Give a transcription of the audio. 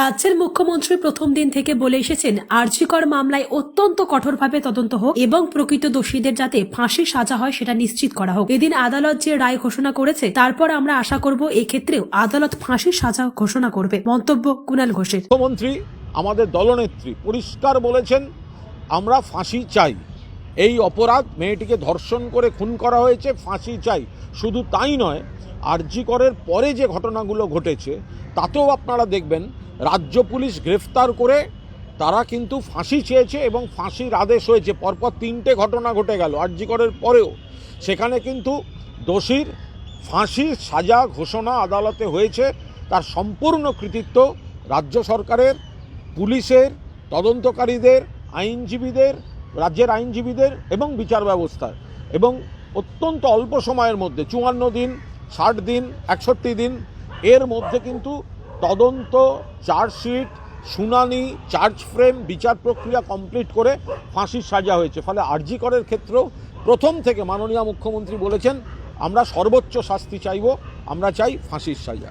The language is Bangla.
রাজ্যের মুখ্যমন্ত্রী প্রথম দিন থেকে বলে এসেছেন আরজিকর মামলায় অত্যন্ত কঠোরভাবে তদন্ত হোক এবং প্রকৃত দোষীদের যাতে ফাঁসি সাজা হয় সেটা নিশ্চিত করা হোক। এদিন আদালত যে রায় ঘোষণা করেছে, তারপর আমরা আশা করব এক্ষেত্রেও আদালত ফাঁসির সাজা ঘোষণা করবে। মন্তব্য কুণাল ঘোষের। মুখ্যমন্ত্রী, আমাদের দলনেত্রী পরিষ্কার বলেছেন, আমরা ফাঁসি চাই। এই অপরাধ মেয়েটিকে ধর্ষণ করে খুন করা হয়েছে, ফাঁসি চাই। শুধু তাই নয় আরজি করের পরে যে ঘটনাগুলো ঘটেছে, তাতেও আপনারা দেখবেন রাজ্য পুলিশ গ্রেফতার করে তারা কিন্তু ফাঁসি চেয়েছে এবং ফাঁসির আদেশ হয়েছে। পরপর তিনটে ঘটনা ঘটে গেল। আরজি করের পরেও সেখানে কিন্তু দোষীর ফাঁসির সাজা ঘোষণা আদালতে হয়েছে। তার সম্পূর্ণ কৃতিত্ব রাজ্য সরকারের, পুলিশের, তদন্তকারীদের, আইনজীবীদের, রাজ্যের আইনজীবীদের এবং বিচার ব্যবস্থার। এবং অত্যন্ত অল্প সময়ের মধ্যে, চুয়ান্ন দিন, ষাট দিন, একষট্টি দিন, এর মধ্যে কিন্তু তদন্ত চার্জশিট শুনানি, চার্জ ফ্রেম, বিচার প্রক্রিয়া কমপ্লিট করে ফাঁসির সাজা হয়েছে। ফলে আর্জি করের ক্ষেত্রেও প্রথম থেকে মাননীয় মুখ্যমন্ত্রী বলেছেন, আমরা সর্বোচ্চ শাস্তি চাইব, আমরা চাই ফাঁসির সাজা।